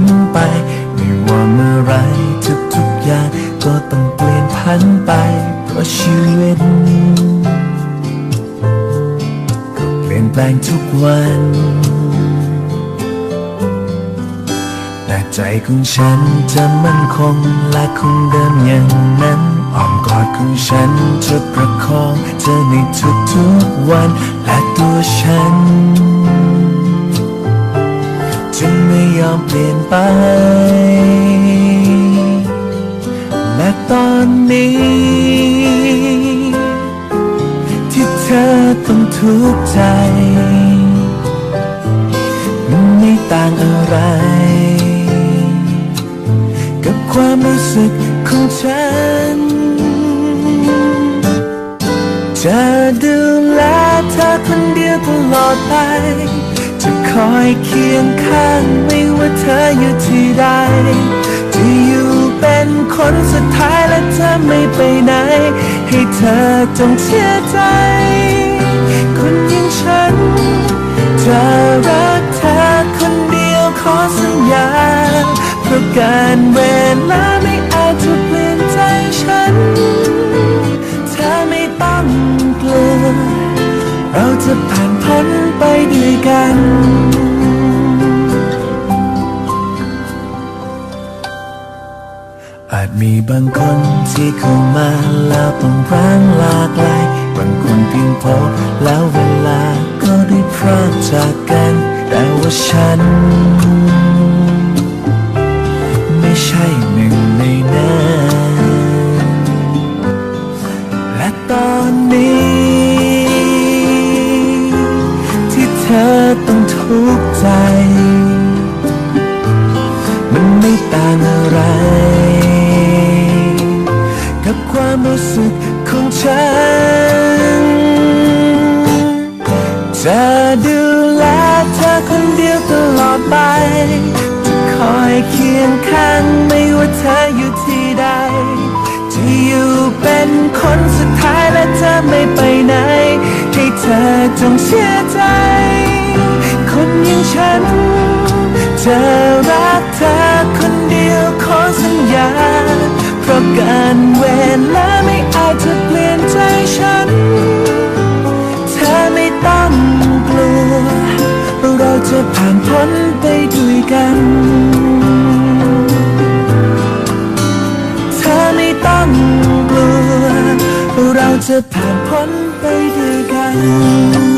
นไป ไม่ว่าเมื่อไรทุกทุกอย่างก็ต้องเปลี่ยนพันไป เพราะชีวิตก็เปลี่ยนแปลงทุกวัน แต่ใจของฉันจะมั่นคงและคงเดิมอย่างนั้นอ้อมกอดของฉันจะประคองเธอในทุกๆวันและตัวฉัน ปลี่ยนไป และตอนนี้ ที่เธอต้องทุกข์ใจ มันไม่ต่างอะไร กับความรู้สึกของฉัน จะดูแลเธอคนเดียวตลอดไป จะคอยเคียงข้างไม่ว่าเธออยู่ที่ใดจะอยู่เป็นคนสุดท้ายและเธอไม่ไปไหน ให้เธอจงเชื่อใจ คนอย่างฉัน จะรักเธอคนเดียวขอสัญญา เพราะการเวลาไม่อาจจะเปลี่ยนใจฉัน เธอไม่ต้องกลัวเราจะผ่านพ้น ไปด้วยกันอาจมีบางคนที่เข้ามาแล้วต้องร้างลากลายบางคนเพียงพอแล้วเวลาก็ได้พรากจากกัน แต่ว่าฉัน ทุกใจ มันไม่ต่างอะไร กับความรู้สึกของฉัน จะดูแลเธอคนเดียวตลอดไป จะคอยเคียงข้างไม่ว่าเธออยู่ที่ใดจะอยู่เป็นคนสุดท้ายและเธอไม่ไปไหน ให้เธอจงเชื่อใจ คนอย่างฉัน จะรักเธอคนเดียวขอสัญญา เพราะการเวลาไม่อาจจะเปลี่ยนใจฉัน เธอไม่ต้องกลัว เราจะผ่านพ้นไปด้วยกันเธอไม่ต้องกลัว เราจะผ่านพ้นไปด้วยกัน